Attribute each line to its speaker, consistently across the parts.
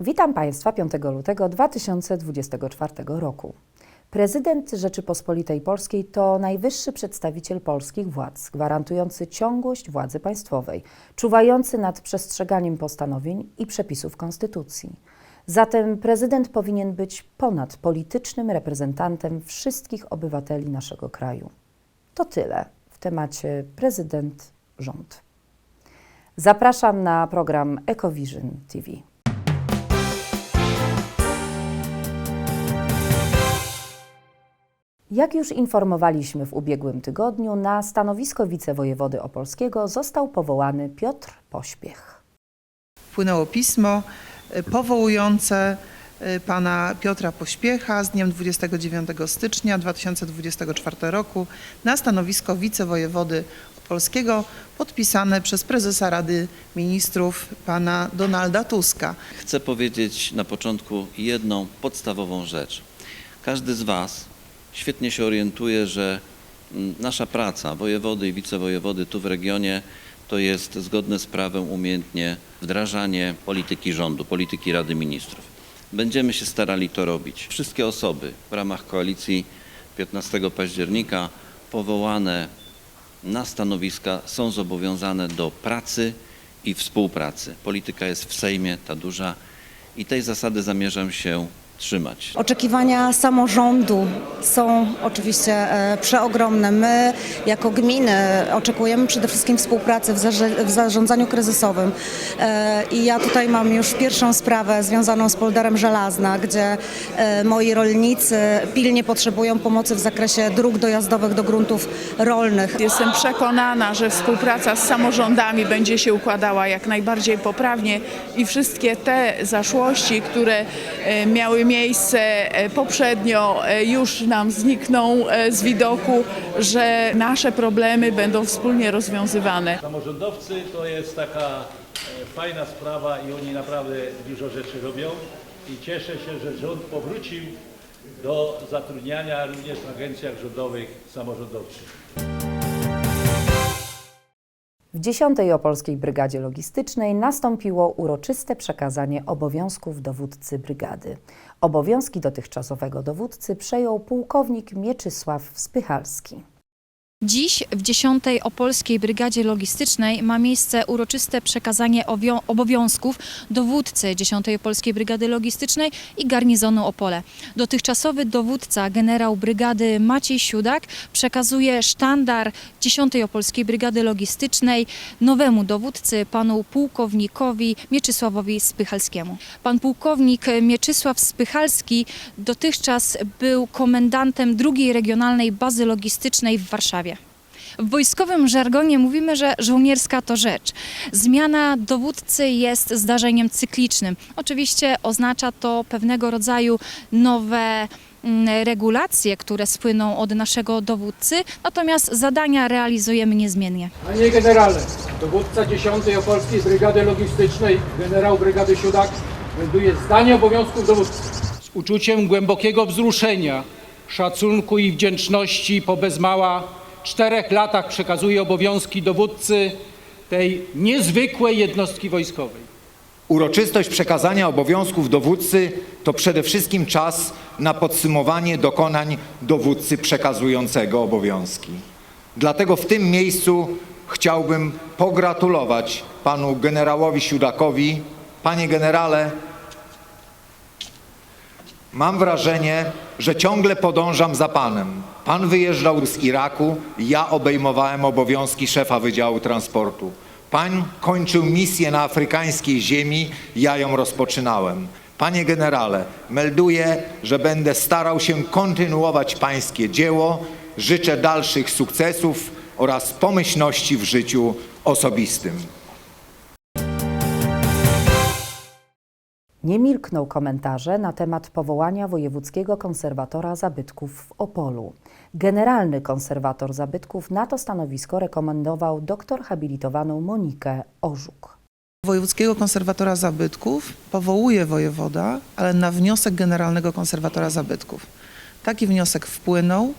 Speaker 1: Witam Państwa 5 lutego 2024 roku. Prezydent Rzeczypospolitej Polskiej to najwyższy przedstawiciel polskich władz, gwarantujący ciągłość władzy państwowej, czuwający nad przestrzeganiem postanowień i przepisów konstytucji. Zatem prezydent powinien być ponad politycznym reprezentantem wszystkich obywateli naszego kraju. To tyle w temacie prezydent rząd. Zapraszam na program EcoVision TV. Jak już informowaliśmy w ubiegłym tygodniu, na stanowisko wicewojewody opolskiego został powołany Piotr Pośpiech.
Speaker 2: wpłynęło pismo y, powołujące y, pana Piotra Pośpiecha z dniem 29 stycznia 2024 roku na stanowisko wicewojewody opolskiego podpisane przez prezesa Rady Ministrów pana Donalda Tuska.
Speaker 3: Chcę powiedzieć na początku jedną podstawową rzecz. Każdy z Was świetnie się orientuje, że mm, nasza praca wojewody i wicewojewody tu w regionie to jest zgodne z prawem umiejętnie wdrażanie polityki rządu, polityki Rady Ministrów. Będziemy się starali to robić. Wszystkie osoby w ramach koalicji 15 października powołane na stanowiska są zobowiązane do pracy i współpracy. Polityka jest w Sejmie, ta duża, i tej zasady zamierzam się trzymać.
Speaker 4: Oczekiwania samorządu są oczywiście e, przeogromne. My jako gminy oczekujemy przede wszystkim współpracy w, zarze- w zarządzaniu kryzysowym. E, I ja tutaj mam już pierwszą sprawę związaną z polderem Żelazna, gdzie e, moi rolnicy pilnie potrzebują pomocy w zakresie dróg dojazdowych do gruntów rolnych.
Speaker 5: Jestem przekonana, że współpraca z samorządami będzie się układała jak najbardziej poprawnie i wszystkie te zaszłości, które miały miejsce e, poprzednio, e, już nam znikną e, z widoku, że nasze problemy będą wspólnie rozwiązywane.
Speaker 6: Samorządowcy to jest taka fajna sprawa i oni naprawdę dużo rzeczy robią i cieszę się, że rząd powrócił do zatrudniania również w agencjach rządowych samorządowców.
Speaker 1: W 10. Opolskiej Brygadzie Logistycznej nastąpiło uroczyste przekazanie obowiązków dowódcy brygady. Obowiązki dotychczasowego dowódcy przejął pułkownik Mieczysław Spychalski.
Speaker 7: Dziś w 10. Opolskiej Brygadzie Logistycznej ma miejsce uroczyste przekazanie obowiązków dowódcy 10. Opolskiej Brygady Logistycznej i garnizonu Opole. Dotychczasowy dowódca generał brygady Maciej Siudak przekazuje sztandar 10. Opolskiej Brygady Logistycznej nowemu dowódcy, panu pułkownikowi Mieczysławowi Spychalskiemu. Pan pułkownik Mieczysław Spychalski dotychczas był komendantem drugiej regionalnej bazy logistycznej w Warszawie. W wojskowym żargonie mówimy, że żołnierska to rzecz. Zmiana dowódcy jest zdarzeniem cyklicznym. Oczywiście oznacza to pewnego rodzaju nowe mm, regulacje, które spłyną od naszego dowódcy, natomiast zadania realizujemy niezmiennie.
Speaker 8: Panie generale, dowódca 10. Opolskiej Brygady Logistycznej, generał brygady Siudak, melduje zdanie obowiązków dowódcy. Z uczuciem głębokiego wzruszenia, szacunku i wdzięczności po bez mała czterech latach przekazuje obowiązki dowódcy tej niezwykłej jednostki wojskowej.
Speaker 9: Uroczystość przekazania obowiązków dowódcy to przede wszystkim czas na podsumowanie dokonań dowódcy przekazującego obowiązki. Dlatego w tym miejscu chciałbym pogratulować panu generałowi Siudakowi. Panie generale, mam wrażenie, że ciągle podążam za panem. Pan wyjeżdżał z Iraku, ja obejmowałem obowiązki szefa Wydziału Transportu. Pan kończył misję na afrykańskiej ziemi, ja ją rozpoczynałem. Panie generale, melduję, że będę starał się kontynuować pańskie dzieło. Życzę dalszych sukcesów oraz pomyślności w życiu osobistym.
Speaker 1: Nie milkną komentarze na temat powołania wojewódzkiego konserwatora zabytków w Opolu. Generalny konserwator zabytków na to stanowisko rekomendował doktor habilitowaną Monikę Orzuk.
Speaker 2: Wojewódzkiego konserwatora zabytków powołuje wojewoda, ale na wniosek generalnego konserwatora zabytków. Taki wniosek wpłynął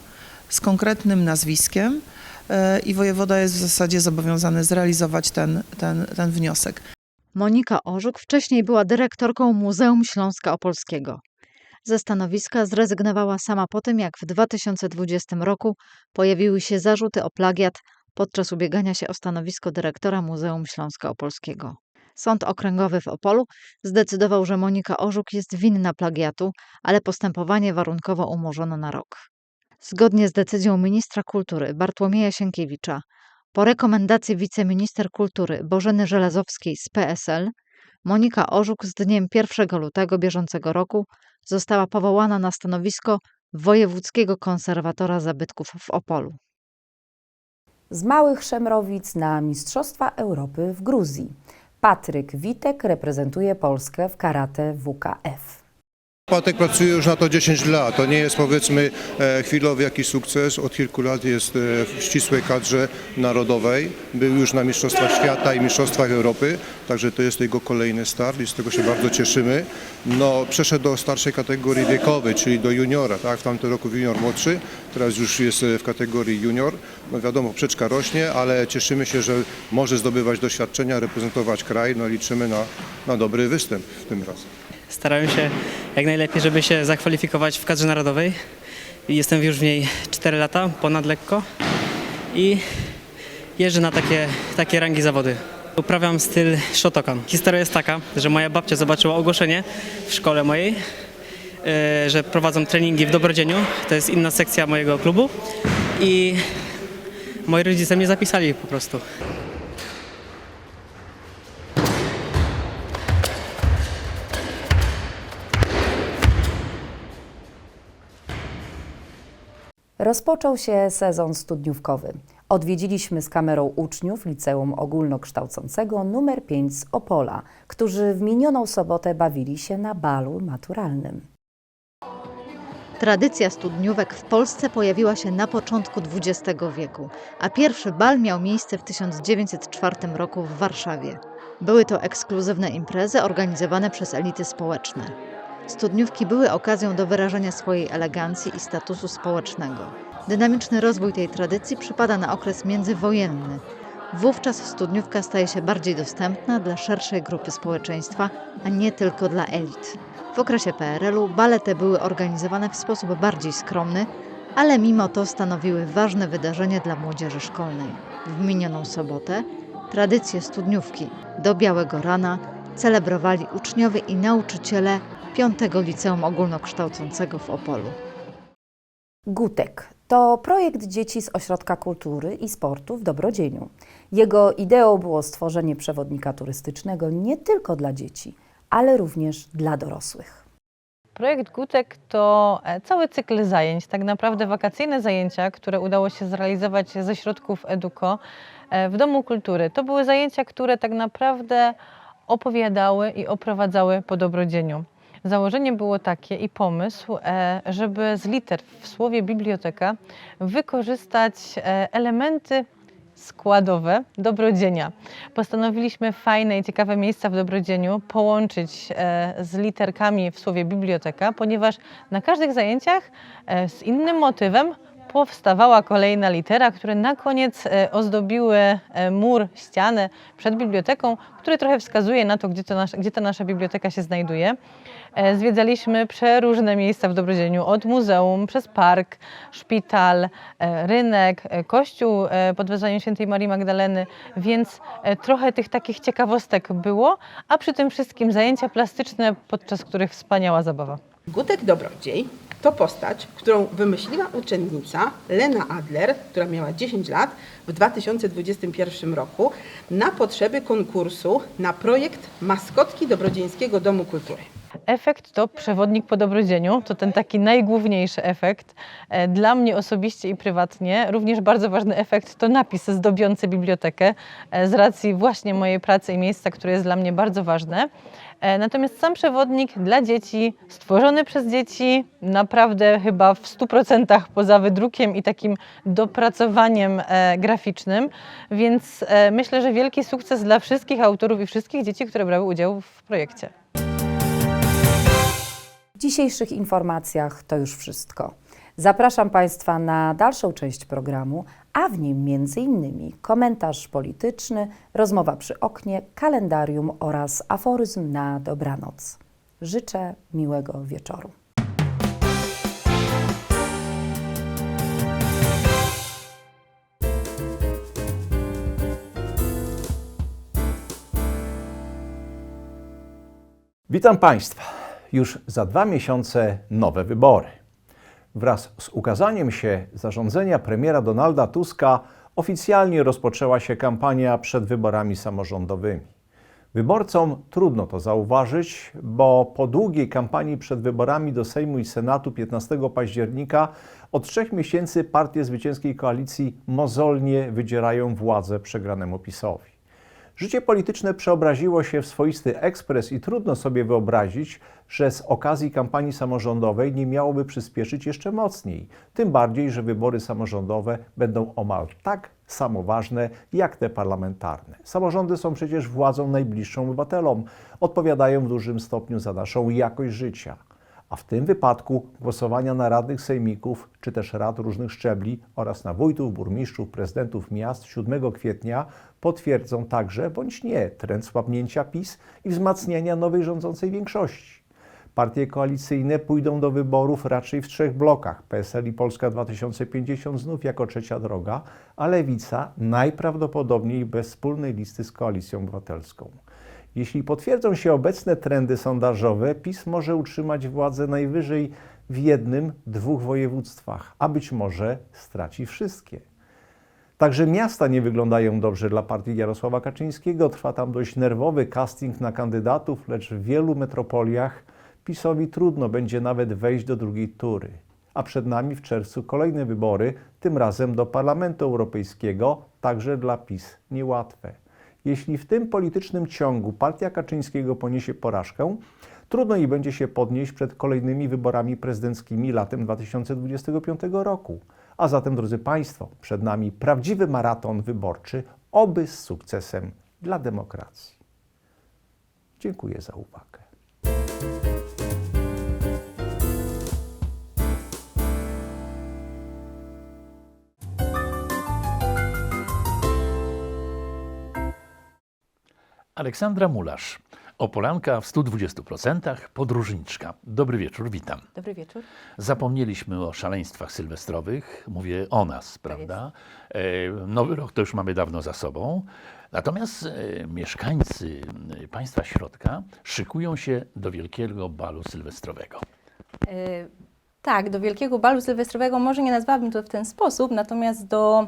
Speaker 2: z konkretnym nazwiskiem e, i wojewoda jest w zasadzie zobowiązany zrealizować ten, ten, ten wniosek.
Speaker 10: Monika Orzuk wcześniej była dyrektorką Muzeum Śląska Opolskiego. Ze stanowiska zrezygnowała sama po tym, jak w 2020 roku pojawiły się zarzuty o plagiat podczas ubiegania się o stanowisko dyrektora Muzeum Śląska Opolskiego. Sąd Okręgowy w Opolu zdecydował, że Monika Orzuk jest winna plagiatu, ale postępowanie warunkowo umorzono na rok. Zgodnie z decyzją ministra kultury Bartłomieja Sienkiewicza, po rekomendacji wiceminister kultury Bożeny Żelazowskiej z PSL, Monika Orzuk z dniem 1 lutego bieżącego roku została powołana na stanowisko wojewódzkiego konserwatora zabytków w Opolu.
Speaker 1: Z Małych Szemrowic na Mistrzostwa Europy w Gruzji. Patryk Witek reprezentuje Polskę w karate WKF.
Speaker 11: Patek pracuje już na to 10 lat. To nie jest powiedzmy e, chwilowy jakiś sukces. Od kilku lat jest e, w ścisłej kadrze narodowej. Był już na Mistrzostwach Świata i Mistrzostwach Europy, także to jest jego kolejny start i z tego się bardzo cieszymy. No, przeszedł do starszej kategorii wiekowej, czyli do juniora. Tak? W tamtym roku junior młodszy, teraz już jest e, w kategorii junior. No wiadomo, przeczka rośnie, ale cieszymy się, że może zdobywać doświadczenia, reprezentować kraj. No liczymy na, na dobry występ w tym razem.
Speaker 12: Starałem się jak najlepiej, żeby się zakwalifikować w kadrze narodowej. Jestem już w niej 4 lata, ponad lekko i jeżdżę na takie, takie rangi zawody. Uprawiam styl Shotokan. Historia jest taka, że moja babcia zobaczyła ogłoszenie w szkole mojej, e, że prowadzą treningi w Dobrodzieniu. To jest inna sekcja mojego klubu i moi rodzice mnie zapisali po prostu.
Speaker 1: Rozpoczął się sezon studniówkowy. Odwiedziliśmy z kamerą uczniów Liceum Ogólnokształcącego nr 5 z Opola, którzy w minioną sobotę bawili się na balu maturalnym.
Speaker 10: Tradycja studniówek w Polsce pojawiła się na początku XX wieku, a pierwszy bal miał miejsce w 1904 roku w Warszawie. Były to ekskluzywne imprezy organizowane przez elity społeczne. Studniówki były okazją do wyrażania swojej elegancji i statusu społecznego. Dynamiczny rozwój tej tradycji przypada na okres międzywojenny. Wówczas studniówka staje się bardziej dostępna dla szerszej grupy społeczeństwa, a nie tylko dla elit. W okresie PRL-u bale te były organizowane w sposób bardziej skromny, ale mimo to stanowiły ważne wydarzenie dla młodzieży szkolnej. W minioną sobotę tradycje studniówki do białego rana celebrowali uczniowie i nauczyciele 5 Liceum Ogólnokształcącego w Opolu.
Speaker 1: Gutek to projekt dzieci z Ośrodka Kultury i Sportu w Dobrodzieniu. Jego ideą było stworzenie przewodnika turystycznego nie tylko dla dzieci, ale również dla dorosłych.
Speaker 13: Projekt Gutek to e, cały cykl zajęć, tak naprawdę wakacyjne zajęcia, które udało się zrealizować ze środków Educo e, w Domu Kultury. To były zajęcia, które tak naprawdę opowiadały i oprowadzały po dobrodzieniu. Założenie było takie i pomysł, e, żeby z liter w słowie biblioteka wykorzystać e, elementy składowe dobrodzienia. Postanowiliśmy fajne i ciekawe miejsca w dobrodzieniu połączyć e, z literkami w słowie biblioteka, ponieważ na każdych zajęciach z innym motywem powstawała kolejna litera, które na koniec e, ozdobiły e, mur, ścianę przed biblioteką, który trochę wskazuje na to, gdzie, to nasz, gdzie ta nasza biblioteka się znajduje. E, Zwiedzaliśmy przeróżne miejsca w Dobrodzieniu, od muzeum, przez park, szpital, rynek, kościół pod wezwaniem świętej Marii Magdaleny, więc trochę tych takich ciekawostek było, a przy tym wszystkim zajęcia plastyczne, podczas których wspaniała zabawa.
Speaker 14: Gutek Dobrodziej to postać, którą wymyśliła uczennica Lena Adler, która miała 10 lat w 2021 roku na potrzeby konkursu na projekt Maskotki Dobrodzieńskiego Domu Kultury.
Speaker 13: Efekt to przewodnik po dobrodzieniu, to ten taki najgłówniejszy efekt. E, Dla mnie osobiście i prywatnie również bardzo ważny efekt to napis zdobiący bibliotekę e, z racji właśnie mojej pracy i miejsca, które jest dla mnie bardzo ważne. E, Natomiast sam przewodnik dla dzieci, stworzony przez dzieci, naprawdę chyba w 100% poza wydrukiem i takim dopracowaniem graficznym, więc myślę, że wielki sukces dla wszystkich autorów i wszystkich dzieci, które brały udział w projekcie.
Speaker 1: Dzisiejszych informacjach to już wszystko. Zapraszam Państwa na dalszą część programu, a w nim m.in. komentarz polityczny, rozmowa przy oknie, kalendarium oraz aforyzm na dobranoc. Życzę miłego wieczoru.
Speaker 15: Witam Państwa. Już za dwa miesiące nowe wybory. Wraz z ukazaniem się zarządzenia premiera Donalda Tuska oficjalnie rozpoczęła się kampania przed wyborami samorządowymi. Wyborcom trudno to zauważyć, bo po długiej kampanii przed wyborami do Sejmu i Senatu 15 października od trzech miesięcy partie zwycięskiej koalicji mozolnie wydzierają władzę przegranemu PiSowi. Życie polityczne przeobraziło się w swoisty ekspres i trudno sobie wyobrazić, że z okazji kampanii samorządowej nie miałoby przyspieszyć jeszcze mocniej. Tym bardziej, że wybory samorządowe będą omal tak samo ważne jak te parlamentarne. Samorządy są przecież władzą najbliższą obywatelom, odpowiadają w dużym stopniu za naszą jakość życia. A w tym wypadku głosowania na radnych sejmików czy też rad różnych szczebli oraz na wójtów, burmistrzów, prezydentów miast 7 kwietnia potwierdzą także bądź nie trend słabnięcia PiS i wzmacniania nowej rządzącej większości. Partie koalicyjne pójdą do wyborów raczej w trzech blokach. PSL i Polska 2050 znów jako trzecia droga, a Lewica najprawdopodobniej bez wspólnej listy z Koalicją Obywatelską. Jeśli potwierdzą się obecne trendy sondażowe, PiS może utrzymać władzę najwyżej w jednym, dwóch województwach, a być może straci wszystkie. Także miasta nie wyglądają dobrze dla partii Jarosława Kaczyńskiego. Trwa tam dość nerwowy casting na kandydatów, lecz w wielu metropoliach PiSowi trudno będzie nawet wejść do drugiej tury. A przed nami w czerwcu kolejne wybory, tym razem do Parlamentu Europejskiego, także dla PiS niełatwe. Jeśli w tym politycznym ciągu partia Kaczyńskiego poniesie porażkę, trudno jej będzie się podnieść przed kolejnymi wyborami prezydenckimi latem 2025 roku. A zatem, drodzy Państwo, przed nami prawdziwy maraton wyborczy, oby z sukcesem dla demokracji. Dziękuję za uwagę.
Speaker 16: Aleksandra Mularz, Opolanka w 120%, podróżniczka. Dobry wieczór, witam.
Speaker 17: Dobry wieczór.
Speaker 16: Zapomnieliśmy o szaleństwach sylwestrowych, mówię o nas, prawda? E, Nowy rok to już mamy dawno za sobą. Natomiast e, mieszkańcy e, państwa środka szykują się do wielkiego balu sylwestrowego.
Speaker 17: Tak, do wielkiego balu sylwestrowego może nie nazwałabym to w ten sposób, natomiast do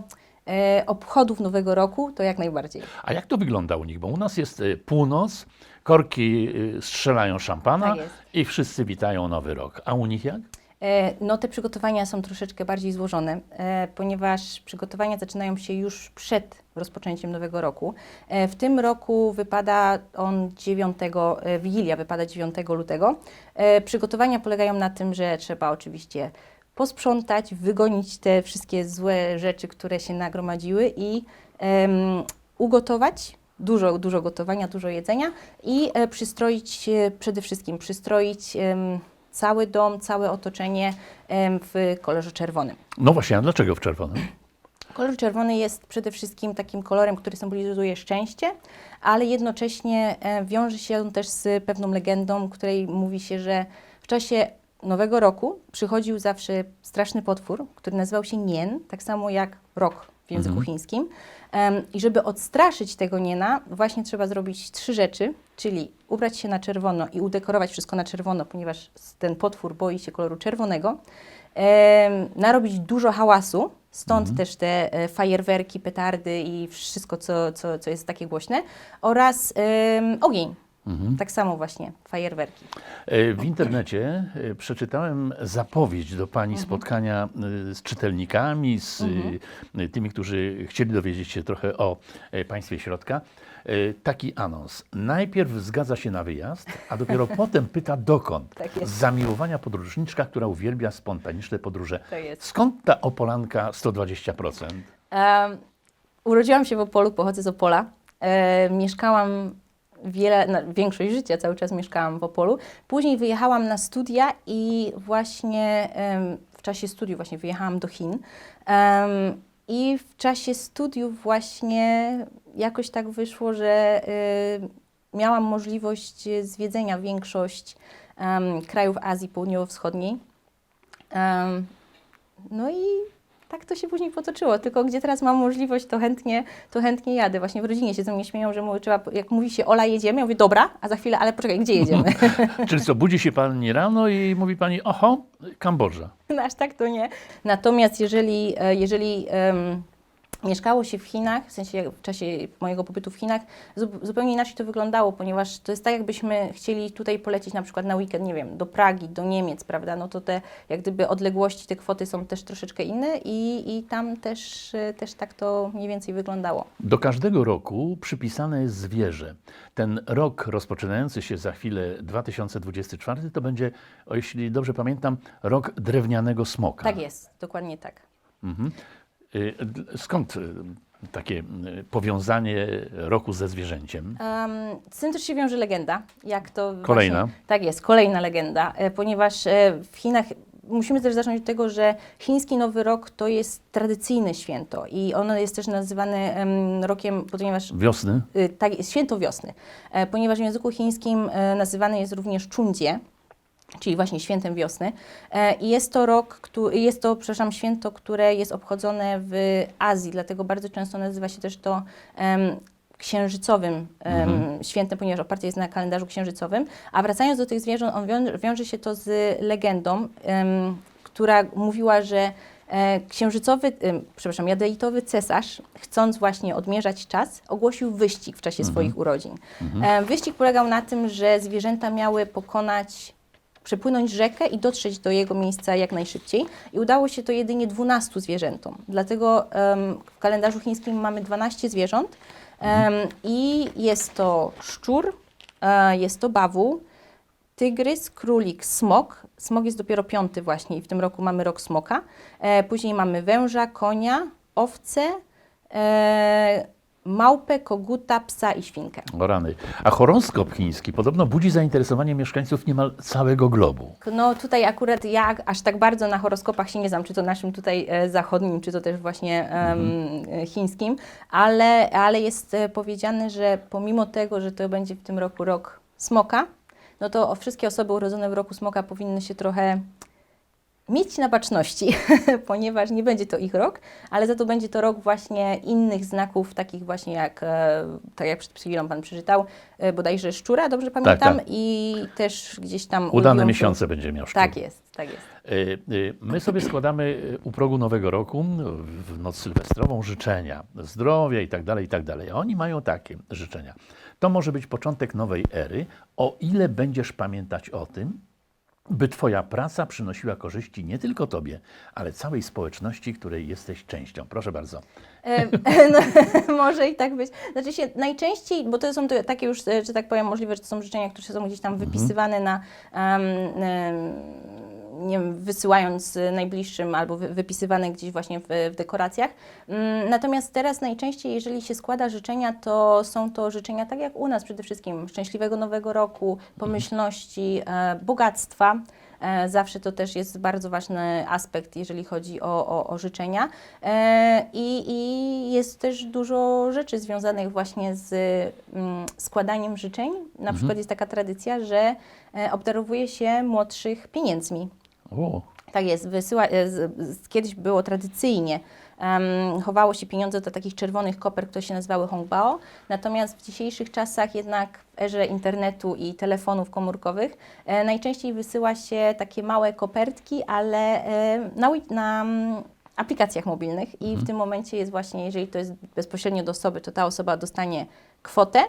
Speaker 17: obchodów Nowego Roku to jak najbardziej.
Speaker 16: A jak to wygląda u nich? Bo u nas jest e, północ, korki e, strzelają szampana
Speaker 17: Tak
Speaker 16: i wszyscy witają Nowy Rok. A u nich jak?
Speaker 17: E, No te przygotowania są troszeczkę bardziej złożone, e, ponieważ przygotowania zaczynają się już przed rozpoczęciem nowego roku. E, W tym roku wypada on 9, e, Wigilia wypada 9 lutego. E, Przygotowania polegają na tym, że trzeba oczywiście posprzątać, wygonić te wszystkie złe rzeczy, które się nagromadziły i em, ugotować. Dużo, dużo gotowania, dużo jedzenia i e, przystroić, e, przede wszystkim przystroić em, cały dom, całe otoczenie em, w kolorze czerwonym.
Speaker 16: No właśnie, a dlaczego w czerwonym?
Speaker 17: Kolor czerwony jest przede wszystkim takim kolorem, który symbolizuje szczęście, ale jednocześnie e, wiąże się on też z pewną legendą, której mówi się, że w czasie Nowego Roku przychodził zawsze straszny potwór, który nazywał się Nien, tak samo jak rok w języku
Speaker 18: Mhm.
Speaker 17: chińskim. Em, I żeby odstraszyć tego Niena, właśnie trzeba zrobić trzy rzeczy, czyli ubrać się na czerwono i udekorować wszystko na czerwono, ponieważ ten potwór boi się koloru czerwonego, em, narobić dużo hałasu, stąd
Speaker 16: Mhm.
Speaker 17: też te e, fajerwerki, petardy i wszystko, co, co, co jest takie głośne, oraz ogień.
Speaker 16: Mhm.
Speaker 17: Tak samo właśnie, fajerwerki.
Speaker 16: E, W internecie e, przeczytałem zapowiedź do Pani
Speaker 17: Mhm.
Speaker 16: spotkania e, z czytelnikami, z
Speaker 17: Mhm.
Speaker 16: tymi, którzy chcieli dowiedzieć się trochę o państwie środka. Taki anons. Najpierw zgadza się na wyjazd, a dopiero potem pyta dokąd.
Speaker 17: Tak jest.
Speaker 16: Z zamiłowania podróżniczka, która uwielbia spontaniczne podróże. Skąd ta opolanka 120%?
Speaker 17: Em, urodziłam się w Opolu, pochodzę z Opola. E, mieszkałam wiele, no, większość życia cały czas mieszkałam w Opolu. Później wyjechałam na studia i właśnie w czasie studiów właśnie wyjechałam do Chin. I w czasie studiów właśnie jakoś tak wyszło, że y, miałam możliwość zwiedzenia większość krajów Azji Południowo-Wschodniej. No i tak to się później potoczyło. Tylko gdzie teraz mam możliwość, to chętnie, to chętnie jadę. Właśnie w rodzinie się ze mnie śmieją, że mówię, trzeba, jak mówi się Ola jedziemy, ja mówię dobra, a za chwilę, ale poczekaj, gdzie jedziemy?
Speaker 16: Czyli co, budzi się pani rano i mówi pani, oho, Kambodża.
Speaker 17: No aż tak to nie. Natomiast jeżeli, e, jeżeli em, mieszkało się w Chinach, w sensie w czasie mojego pobytu w Chinach, zu- zupełnie inaczej to wyglądało, ponieważ to jest tak, jakbyśmy chcieli tutaj polecieć na przykład na weekend, nie wiem, do Pragi, do Niemiec, prawda? No to te jak gdyby odległości, te kwoty są też troszeczkę inne i, i tam też, też tak to mniej więcej wyglądało.
Speaker 16: Do każdego roku przypisane jest zwierzę. Ten rok rozpoczynający się za chwilę 2024 to będzie, jeśli dobrze pamiętam, rok drewnianego smoka.
Speaker 17: Tak jest, dokładnie tak.
Speaker 16: Mhm. Y, Skąd y, takie y, powiązanie roku ze zwierzęciem?
Speaker 17: Um, z tym też się wiąże legenda, jak to
Speaker 16: Kolejna.
Speaker 17: Właśnie, tak jest, kolejna legenda, e, ponieważ e, w Chinach musimy też zacząć od tego, że chiński Nowy Rok to jest tradycyjne święto i ono jest też nazywane em, rokiem, ponieważ
Speaker 16: Wiosny?
Speaker 17: Y, tak, święto wiosny, e, ponieważ w języku chińskim e, nazywany jest również Chunjie, czyli właśnie świętem wiosny. E, I jest to rok, któ- jest to, przepraszam, święto, które jest obchodzone w Azji, dlatego bardzo często nazywa się też to em, księżycowym
Speaker 18: Mhm.
Speaker 17: świętem, ponieważ oparte jest na kalendarzu księżycowym. A wracając do tych zwierząt, on wią- wiąże się to z legendą, em, która mówiła, że e, księżycowy, przepraszam, jadeitowy cesarz, chcąc właśnie odmierzać czas, ogłosił wyścig w czasie
Speaker 18: Mhm.
Speaker 17: swoich urodzin.
Speaker 18: Mhm.
Speaker 17: E, Wyścig polegał na tym, że zwierzęta miały pokonać, przepłynąć rzekę i dotrzeć do jego miejsca jak najszybciej. I udało się to jedynie 12 zwierzętom. Dlatego em, w kalendarzu chińskim mamy 12 zwierząt em, i jest to szczur, e, jest to bawół, tygrys, królik, smok. Smok jest dopiero piąty właśnie i w tym roku mamy rok smoka. E, później mamy węża, konia, owce, e, małpę, koguta, psa i świnkę.
Speaker 16: O rany. A horoskop chiński podobno budzi zainteresowanie mieszkańców niemal całego globu.
Speaker 17: No tutaj akurat ja aż tak bardzo na horoskopach się nie znam, czy to naszym tutaj e, zachodnim, czy to też właśnie em, e, chińskim, ale, ale jest e, powiedziane, że pomimo tego, że to będzie w tym roku rok smoka, no to wszystkie osoby urodzone w roku smoka powinny się trochę mieć na baczności, ponieważ nie będzie to ich rok, ale za to będzie to rok właśnie innych znaków, takich właśnie jak, e, tak jak przed chwilą Pan przeczytał, e, bodajże szczura, dobrze pamiętam,
Speaker 16: tak.
Speaker 17: i też gdzieś tam...
Speaker 16: Udane miesiące będzie miał szczur.
Speaker 17: Tak jest, tak jest.
Speaker 16: Y, My sobie składamy u progu Nowego Roku, w noc sylwestrową, życzenia zdrowia i tak dalej, i tak dalej. A oni mają takie życzenia. To może być początek nowej ery, o ile będziesz pamiętać o tym, by Twoja praca przynosiła korzyści nie tylko Tobie, ale całej społeczności, której jesteś częścią. Proszę bardzo.
Speaker 17: E, no, może i tak być. Znaczy się najczęściej, bo to są takie już, e, że tak powiem, możliwe, że to są życzenia, które są gdzieś tam wypisywane na, em, em, nie wiem, wysyłając e, najbliższym albo wy, wypisywane gdzieś właśnie w, w dekoracjach. Mm, Natomiast teraz najczęściej, jeżeli się składa życzenia, to są to życzenia tak jak u nas przede wszystkim szczęśliwego nowego roku, pomyślności, e, bogactwa. E, Zawsze to też jest bardzo ważny aspekt, jeżeli chodzi o, o, o życzenia. E, I, I jest też dużo rzeczy związanych właśnie z mm, składaniem życzeń. Na
Speaker 16: Mhm.
Speaker 17: przykład jest taka tradycja, że obdarowuje się młodszych pieniędzmi.
Speaker 16: O.
Speaker 17: Tak jest, wysyła, e, z, z, kiedyś było tradycyjnie, em, chowało się pieniądze do takich czerwonych koper, które się nazywały hongbao, natomiast w dzisiejszych czasach jednak w erze internetu i telefonów komórkowych e, najczęściej wysyła się takie małe kopertki, ale e, na, na mm, aplikacjach mobilnych i w tym momencie jest właśnie, jeżeli to jest bezpośrednio do osoby, to ta osoba dostanie kwotę,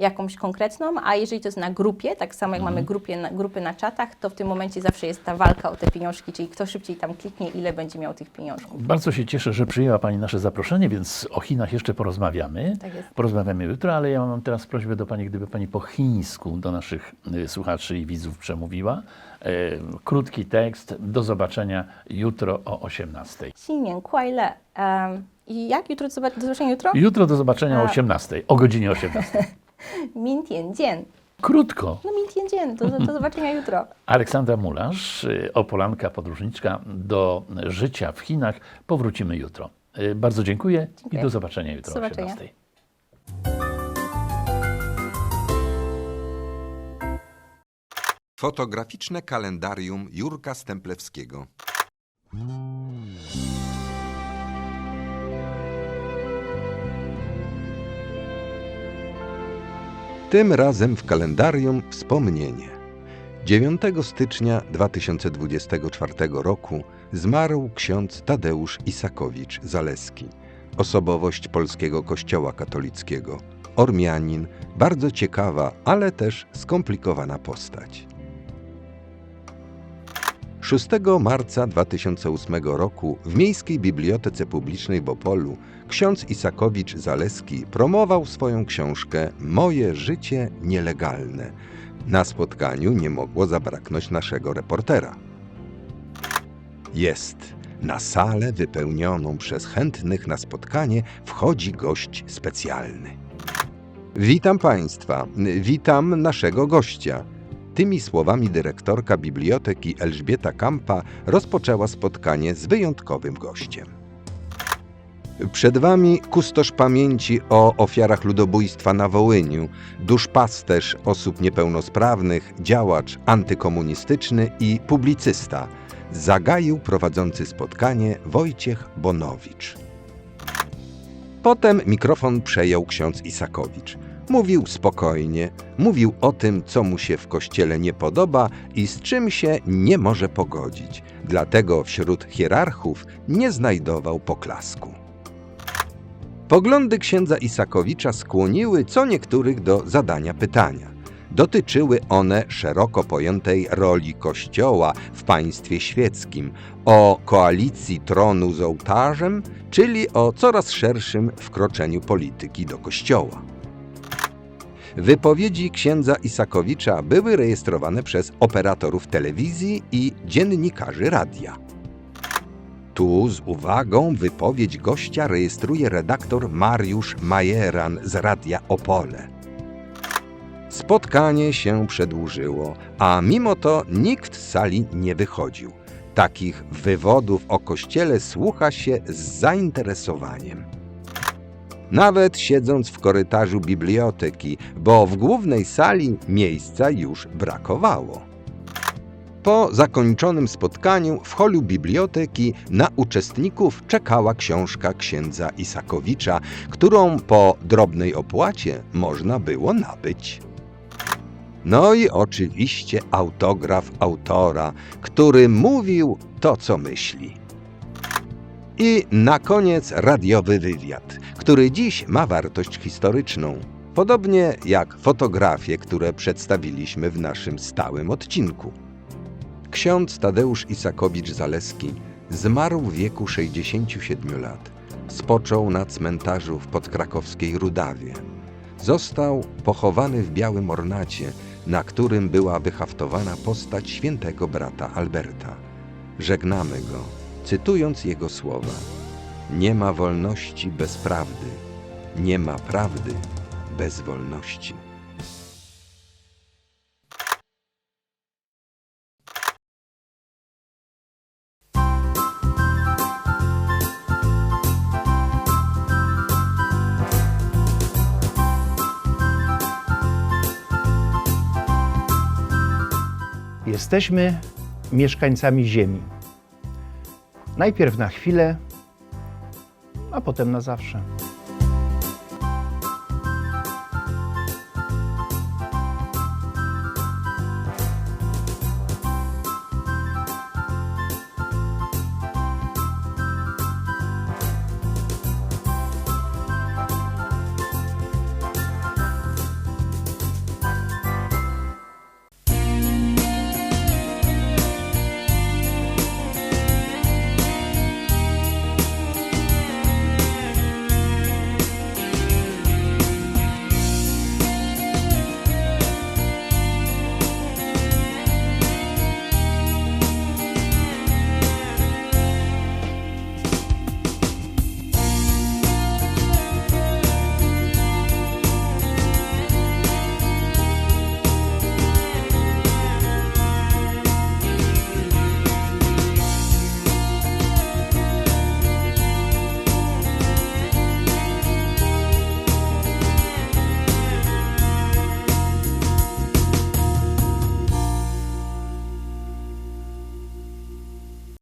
Speaker 17: jakąś konkretną, a jeżeli to jest na grupie, tak samo jak mamy grupie na, grupy na czatach, to w tym momencie zawsze jest ta walka o te pieniążki, czyli kto szybciej tam kliknie, ile będzie miał tych pieniążków.
Speaker 16: Bardzo się cieszę, że przyjęła Pani nasze zaproszenie, więc o Chinach jeszcze porozmawiamy.
Speaker 17: Tak jest.
Speaker 16: Porozmawiamy jutro, ale ja mam teraz prośbę do Pani, gdyby Pani po chińsku do naszych y, słuchaczy i widzów przemówiła. E, krótki tekst. Do zobaczenia jutro o 18.
Speaker 17: 新年快乐. Um, I jak jutro, do zobac- do zobaczenia jutro?
Speaker 16: Jutro do zobaczenia o
Speaker 17: A.
Speaker 16: 18, o godzinie 18.
Speaker 17: Min Tianjien.
Speaker 16: Krótko.
Speaker 17: No Min Tianjien, do, do zobaczenia jutro.
Speaker 16: Aleksandra Mularz, y, opolanka, podróżniczka do życia w Chinach. Powrócimy jutro. Y, bardzo dziękuję,
Speaker 17: dziękuję.
Speaker 16: i do zobaczenia jutro
Speaker 17: do zobaczenia.
Speaker 16: o 17.
Speaker 18: Fotograficzne kalendarium Jurka Stemplewskiego. Tym razem w kalendarium wspomnienie. 9 stycznia 2024 roku zmarł ksiądz Tadeusz Isakowicz Zaleski, osobowość polskiego kościoła katolickiego, Ormianin, bardzo ciekawa, ale też skomplikowana postać. 6 marca 2008 roku w Miejskiej Bibliotece Publicznej w Opolu ksiądz Isakowicz Zaleski promował swoją książkę Moje życie nielegalne. Na spotkaniu nie mogło zabraknąć naszego reportera. Jest. Na salę wypełnioną przez chętnych na spotkanie wchodzi gość specjalny. Witam Państwa, witam naszego gościa. Tymi słowami dyrektorka biblioteki Elżbieta Kampa rozpoczęła spotkanie z wyjątkowym gościem. Przed Wami kustosz pamięci o ofiarach ludobójstwa na Wołyniu, duszpasterz osób niepełnosprawnych, działacz antykomunistyczny i publicysta. Zagaił prowadzący spotkanie Wojciech Bonowicz. Potem mikrofon przejął ksiądz Isakowicz. Mówił spokojnie, mówił o tym, co mu się w kościele nie podoba i z czym się nie może pogodzić. Dlatego wśród hierarchów nie znajdował poklasku. Poglądy księdza Isakowicza skłoniły co niektórych do zadania pytania. Dotyczyły one szeroko pojętej roli Kościoła w państwie świeckim, o koalicji tronu z ołtarzem, czyli o coraz szerszym wkroczeniu polityki do Kościoła. Wypowiedzi księdza Isakowicza były rejestrowane przez operatorów telewizji i dziennikarzy radia. Tu z uwagą wypowiedź gościa rejestruje redaktor Mariusz Majeran z Radia Opole. Spotkanie się przedłużyło, a mimo to nikt z sali nie wychodził. Takich wywodów o kościele słucha się z zainteresowaniem. Nawet siedząc w korytarzu biblioteki, bo w głównej sali miejsca już brakowało. Po zakończonym spotkaniu w holu biblioteki na uczestników czekała książka księdza Isakowicza, którą po drobnej opłacie można było nabyć. No i oczywiście autograf autora, który mówił to, co myśli. I na koniec radiowy wywiad, który dziś ma wartość historyczną, podobnie jak fotografie, które przedstawiliśmy w naszym stałym odcinku. Ksiądz Tadeusz Isakowicz-Zaleski zmarł w wieku 67 lat. Spoczął na cmentarzu w podkrakowskiej Rudawie. Został pochowany w białym ornacie, na którym była wyhaftowana postać świętego brata Alberta. Żegnamy go, cytując jego słowa: Nie ma wolności bez prawdy, nie ma prawdy bez wolności.
Speaker 19: Jesteśmy mieszkańcami Ziemi. Najpierw na chwilę, a potem na zawsze.